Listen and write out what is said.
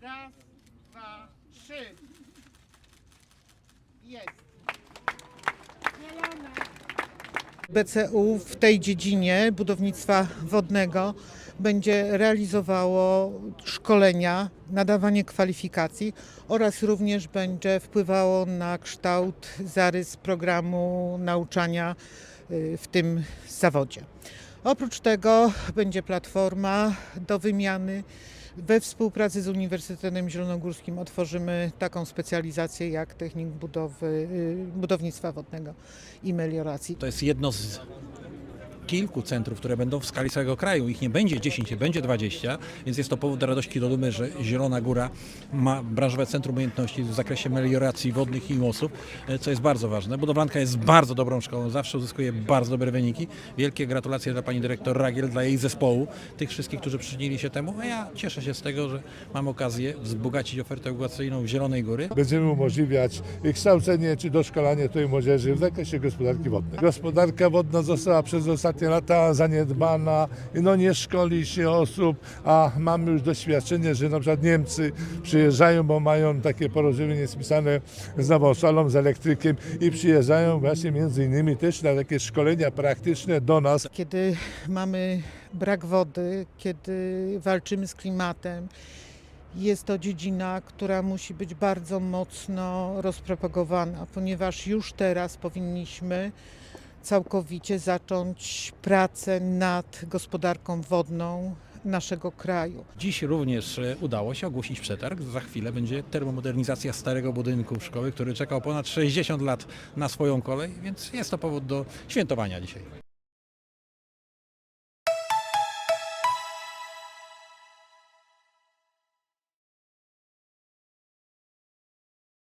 Raz, dwa, trzy. Jest. BCU w tej dziedzinie budownictwa wodnego będzie realizowało szkolenia, nadawanie kwalifikacji oraz również będzie wpływało na kształt, zarys programu nauczania y, w tym zawodzie. Oprócz tego będzie platforma do wymiany. We współpracy z Uniwersytetem Zielonogórskim otworzymy taką specjalizację jak technik budowy, y, budownictwa wodnego i melioracji. To jest jedno z kilku centrów, które będą w skali całego kraju. Ich nie będzie 10, nie będzie 20, więc jest to powód do radości do dumy, że Zielona Góra ma branżowe centrum umiejętności w zakresie melioracji wodnych i osób, e, co jest bardzo ważne. Budowlanka jest bardzo dobrą szkołą, zawsze uzyskuje bardzo dobre wyniki. Wielkie gratulacje dla pani dyrektor Ragiel, dla jej zespołu, tych wszystkich, którzy przyczynili się temu, a ja cieszę się z tego, że mam okazję wzbogacić ofertę edukacyjną Zielonej Góry. Będziemy umożliwiać kształcenie czy doszkalanie tej młodzieży w zakresie gospodarki wodnej. Gospodarka wodna została przez ostatnie lata zaniedbana, no nie szkoli się osób, a mamy już doświadczenie, że na przykład Niemcy przyjeżdżają, bo mają takie porozumienie spisane z nową solą, z elektrykiem i przyjeżdżają właśnie między innymi też na takie szkolenia praktyczne do nas. Kiedy mamy brak wody, kiedy walczymy z klimatem, jest to dziedzina, która musi być bardzo mocno rozpropagowana, ponieważ już teraz powinniśmy całkowicie zacząć pracę nad gospodarką wodną naszego kraju. Dziś również e, udało się ogłosić przetarg. Za chwilę będzie termomodernizacja starego budynku szkoły, który czekał ponad 60 lat na swoją kolej, więc jest to powód do świętowania dzisiaj.